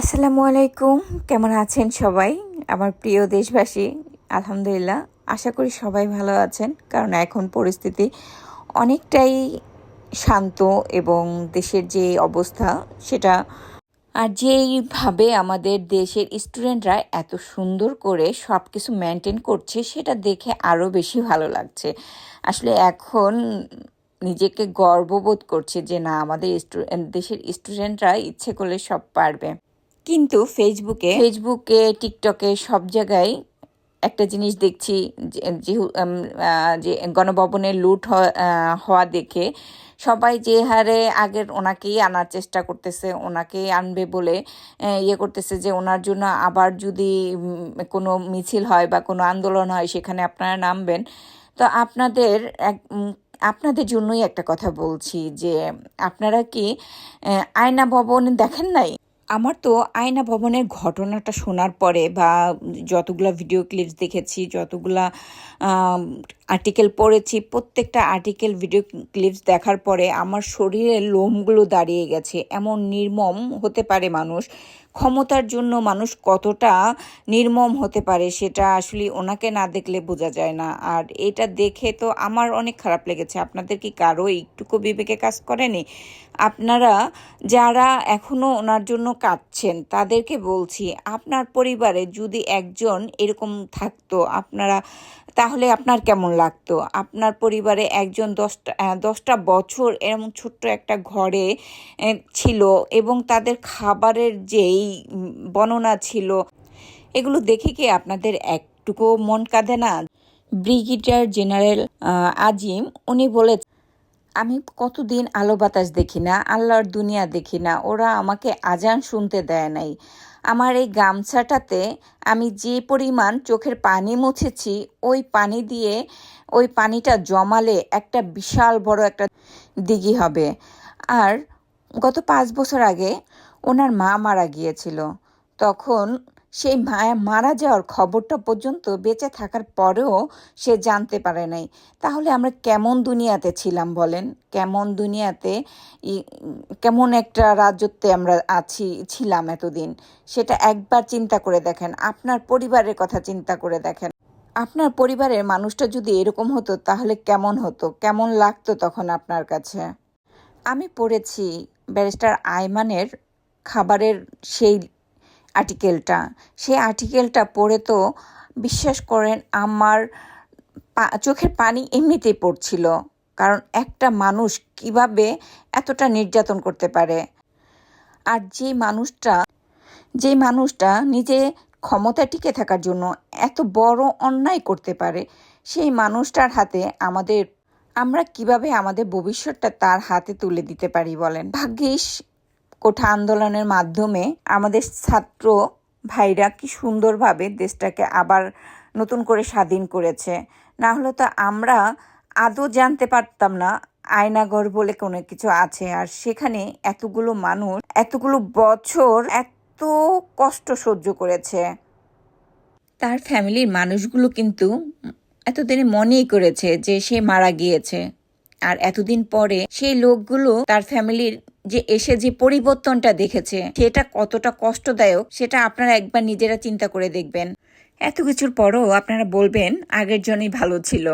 আসসালামু আলাইকুম। কেমন আছেন সবাই? আমার প্রিয় দেশবাসী, আলহামদুলিল্লাহ, আশা করি সবাই ভালো আছেন। কারণ এখন পরিস্থিতি অনেকটাই শান্ত এবং দেশের যে অবস্থা সেটা আর যেইভাবে আমাদের দেশের স্টুডেন্টরা এত সুন্দর করে সব কিছু মেনটেন করছে, সেটা দেখে আরও বেশি ভালো লাগছে। আসলে এখন নিজেকে গর্ববোধ করছে যে না, আমাদের দেশের স্টুডেন্টরা ইচ্ছে করলে সব পারবে। কিন্তু ফেসবুকে ফেসবুকে টিকটকে সব জায়গায় একটা জিনিস দেখছি যে গণভবনে লুট হওয়া দেখে সবাই যে হারে আগের ওনাকেই আনার চেষ্টা করতেছে ওনাকেই আনবে বলে ইয়ে করতেছে যে ওনার জন্য আবার যদি কোনো মিছিল হয় বা কোনো আন্দোলন হয় সেখানে আপনারা নামবেন। তো আপনাদের এক আপনাদের জন্যই একটা কথা বলছি যে, আপনারা কি আয়না ভবন দেখেন নাই? আমার তো আয়না ভবনের ঘটনাটা শোনার পরে বা যতগুলো ভিডিও ক্লিপস দেখেছি যতগুলা আর্টিকেল পড়েছি, প্রত্যেকটা আর্টিকেল ভিডিও ক্লিপস দেখার পরে আমার শরীরের লোমগুলো দাঁড়িয়ে গেছে। এমন নির্মম হতে পারে মানুষ। ক্ষমতার জন্য মানুষ কতটা নির্মম হতে পারে সেটা আসলে ওনাকে না দেখলে বোঝা যায় না। আর এটা দেখে তো আমার অনেক খারাপ লেগেছে। আপনাদের কি কারও একটুকু বিবেকে কাজ করেনি? আপনারা যারা এখনও ওনার জন্য কাঁদছেন, তাদেরকে বলছি, আপনার পরিবারে যদি একজন এরকম থাকতো, আপনারা তাহলে আপনার কেমন লাগতো? আপনার পরিবারে একজন দশটা দশটা বছর এরকম ছোট্ট একটা ঘরে ছিল এবং তাদের খাবারের যেই বর্ণনা ছিল, এগুলো দেখে কি আপনাদের একটুকু মন কাঁদে না? ব্রিগেডিয়ার জেনারেল আজিম, উনি বলে আমি কতদিন আলো বাতাস দেখি না, আল্লাহর দুনিয়া দেখি না, ওরা আমাকে আজান শুনতে দেয় নাই। আমার এই গামছাটাতে আমি যে পরিমাণ চোখের পানি মুছেছি, ওই পানি দিয়ে ওই পানিটা জমালে একটা বিশাল বড় একটা দিঘি হবে। আর গত পাঁচ বছর আগে ওনার মা মারা গিয়েছিল। তখন সেই মায়া মারা যাওয়ার খবরটা পর্যন্ত বেঁচে থাকার পরেও সে জানতে পারে নাই। তাহলে আমরা কেমন দুনিয়াতে ছিলাম বলেন? কেমন দুনিয়াতে কেমন একটা রাজত্বে আমরা আছি, ছিলাম এতদিন? সেটা একবার চিন্তা করে দেখেন। আপনার পরিবারের কথা চিন্তা করে দেখেন। আপনার পরিবারের মানুষটা যদি এরকম হতো, তাহলে কেমন হতো? কেমন লাগতো তখন আপনার কাছে? আমি পড়েছি ব্যারিস্টার আইমানের খাবারের সেই আর্টিকেলটা সেই আর্টিকেলটা পড়ে তো বিশ্বাস করেন আমার চোখের পানি এমনিতেই পড়ছিল। কারণ একটা মানুষ কীভাবে এতটা নির্যাতন করতে পারে? আর যে মানুষটা যে মানুষটা নিজে ক্ষমতা টিকে থাকার জন্য এত বড় অন্যায় করতে পারে, সেই মানুষটার হাতে আমাদের, আমরা কীভাবে আমাদের ভবিষ্যৎটা তার হাতে তুলে দিতে পারি বলেন? ভাগ্যিস কোঠা আন্দোলনের মাধ্যমে আমাদের ছাত্র ভাইরা কি সুন্দরভাবে দেশটাকে আবার নতুন করে স্বাধীন করেছে। না হলে তো আমরা আদৌ জানতে পারতাম না আয়নাগর বলে কোনো কিছু আছে। আর সেখানে এতগুলো মানুষ, এতগুলো বছর এত কষ্ট সহ্য করেছে। তার ফ্যামিলির মানুষগুলো কিন্তু এতদিনে মনেই করেছে যে সে মারা গিয়েছে। আর এতদিন পরে সেই লোকগুলো তার ফ্যামিলির যে এসে যে পরিবর্তনটা দেখেছে, সেটা কতটা কষ্টদায়ক, সেটা আপনারা একবার নিজেরা চিন্তা করে দেখবেন। এত কিছুর পরও আপনারা বলবেন, আগের জন্যই ভালো ছিল।